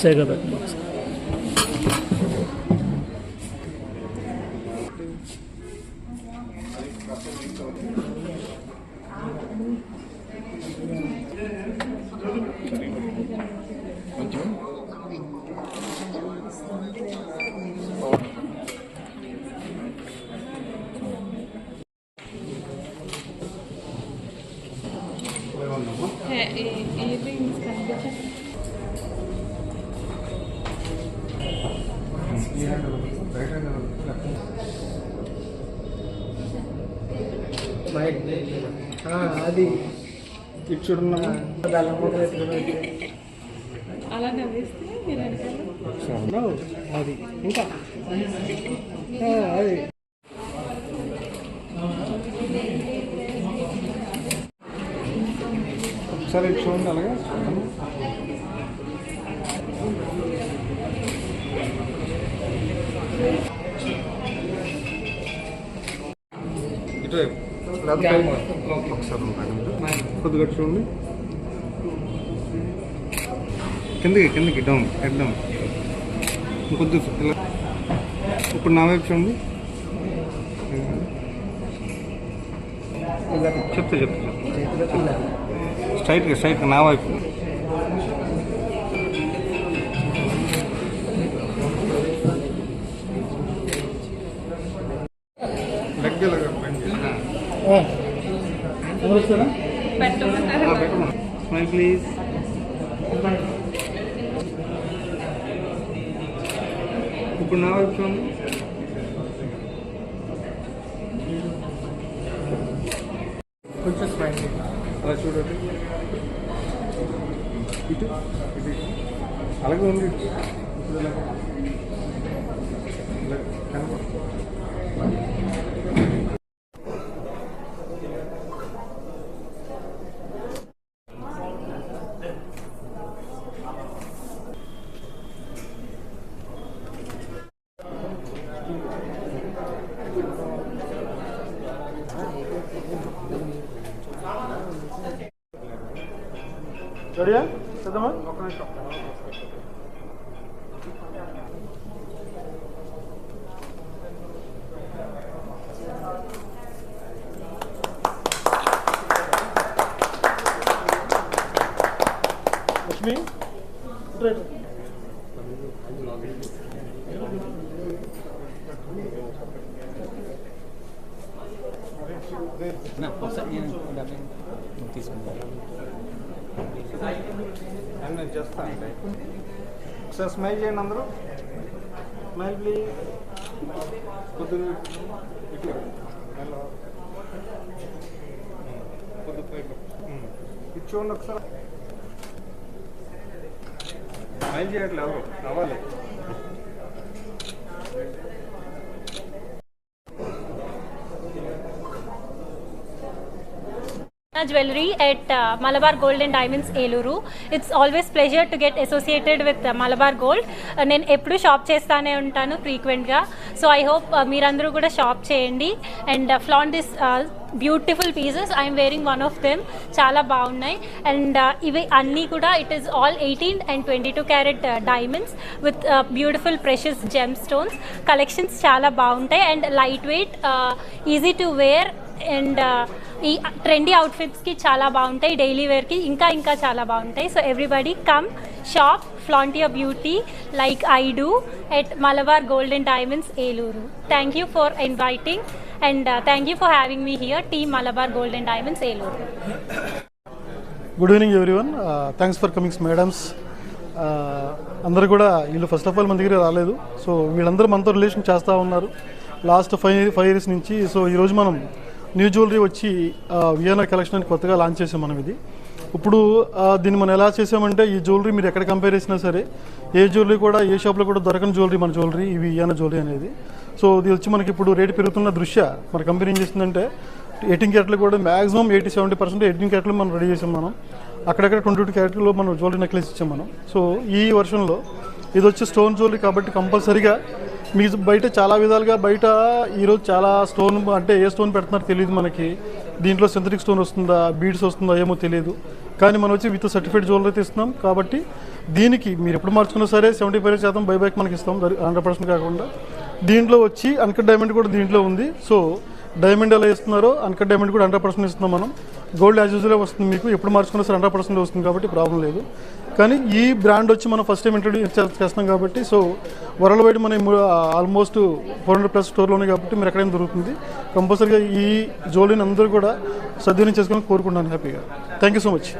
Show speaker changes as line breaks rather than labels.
సేగా పెట్టండి
అది
ఇటు చూడమ్మా
Yeah, it, it,
it నవ్విస్తే మీరు వెనకాల
అది ఇంకా. అది.
ఒకసారి ఇటు చూడండి అలాగే. ఇటువైపు. ఒకసారి కొద్దిగా చూడండి. కిందకి కిందకి డౌన్ హెడ్ డౌన్ కొద్ది ఇలా. ఇప్పుడు నా వైపు చూడండి. చెప్తా చెప్తా స్ట్రైట్గా స్ట్రైట్గా నా వైపు.
పెట్టమన్నారు
స్మైల్ ప్లీజ్ ఇప్పుడు నా వైపు
కొంచెం స్మైల్
అలా చూడండి ఇటు ఇటు ఇటు. అలాగే ఉంది ఇప్పుడు
రెడీయా పెద్దమ్మా
ఒక్క నిమిషం
లక్ష్మి రైట్
అని నేను చేస్తాను అండి ఒకసారి స్మైల్ చేయండి అందరూ. స్మైల్ ప్లీజ్ కొద్దిగా ఇటు హలో కొద్దిగా పైకి. ఇటు చూడండి ఒకసారి. స్మైల్ చేయట్లేదు ఎవరు? అవ్వాలి
jewelry at uh, Malabar Gold and Diamonds Eluru it's always pleasure to get associated with Malabar gold నేను ఎప్పుడు షాప్ చేస్తానే ఉంటాను ఫ్రీక్వెంట్గా సో ఐ హోప్ మీరందరూ కూడా షాప్ చేయండి. And flaunt this beautiful pieces I'm wearing one of them చాలా బాగున్నాయి. అండ్ uh, ఇవి అన్నీ కూడా it is all eighteen and twenty two carat diamonds with beautiful precious gem stones collections చాలా బాగుంటాయి. And light weight easy to wear and ఈ trendy అవుట్ఫిట్స్కి చాలా బాగుంటాయి డైలీ వేర్కి ఇంకా ఇంకా చాలా బాగుంటాయి. So everybody come shop flaunt your beauty like I do at Malabar gold and diamonds Eluru thank you for inviting and thank you for having me here team Malabar gold and diamonds
Eluru good evening everyone thanks for comings madams అందరు కూడా వీళ్ళు first of all మన దగ్గర రాలేదు. So వీళ్ళందరూ మనతో relation చేస్తూ ఉన్నారు. లాస్ట్ ఫైవ్ ఫైవ్ ఇయర్స్ నుంచి. సో ఈరోజు మనం న్యూ జ్యువెలరీ వచ్చి వియన్నా కలెక్షన్ అని కొత్తగా లాంచ్ చేసాం మనం ఇది. ఇప్పుడు దీన్ని మనం ఎలా చేసామంటే ఈ జ్యువెలరీ మీరు ఎక్కడ కంపేర్ చేసినా సరే ఏ జ్యువెలరీ కూడా ఏ షాప్లో కూడా దొరకని జ్యువెలరీ మన జ్యువెలరీ ఇవి వియన్నా జ్యువెలరీ అనేది. సో ఇది వచ్చి మనకి ఇప్పుడు రేటు పెరుగుతున్న దృష్ట్యా మన కంపెనీ ఏం చేస్తుందంటే ఎయిటీన్ క్యారెట్లు కూడా maximum eighty seventy percent eighteen క్యారెట్లు మనం రెడీ చేసాం మనం. అక్కడక్కడ ట్వంటీ టూ క్యారెట్లో మనం జ్యువెలరీ నెక్లెస్ ఇచ్చాం మనం. సో ఈ వర్షన్లో ఇది వచ్చి స్టోన్ జ్యువెలరీ కాబట్టి కంపల్సరీగా మీకు బయట చాలా విధాలుగా బయట ఈరోజు చాలా స్టోన్ అంటే ఏ స్టోన్ పెడుతున్నారో తెలియదు మనకి. దీంట్లో సింథటిక్ స్టోన్ వస్తుందా బీడ్స్ వస్తుందా ఏమో తెలియదు. కానీ మనం వచ్చి విత్ సర్టిఫైడ్ జ్యువెలరీ తీస్తున్నాం కాబట్టి దీనికి మీరు ఎప్పుడు మార్చుకున్నా సరే సెవెంటీ ఫైవ్ శాతం బైబ్యాక్ మనకి ఇస్తాం హండ్రెడ్ పర్సెంట్ కాకుండా. దీంట్లో వచ్చి అన్కట్ డైమండ్ కూడా దీంట్లో ఉంది. సో డైమండ్ ఎలా ఇస్తున్నారో అన్కట్ డైమండ్ కూడా హండ్రెడ్ పర్సెంట్ ఇస్తున్నాం మనం. గోల్డ్ యాజ్ యూజువల్గా వస్తుంది మీకు. ఎప్పుడు మార్చుకున్నా సరే హండ్రెడ్ పర్సెంట్ వస్తుంది కాబట్టి ప్రాబ్లం లేదు. కానీ ఈ బ్రాండ్ వచ్చి మనం ఫస్ట్ టైం ఇంట్రడ్యూస్ చేస్తున్నాం కాబట్టి సో వరల్డ్ వైడ్ మన ఆల్మోస్ట్ ఫోర్ హండ్రెడ్ ప్లస్ స్టోర్లోనే కాబట్టి మీరు ఎక్కడైనా దొరుకుతుంది. కంపల్సరీగా ఈ జోలీని అందరూ కూడా సద్వినియోగం చేసుకొని కోరుకుంటున్నాను హ్యాపీగా. Thank you so much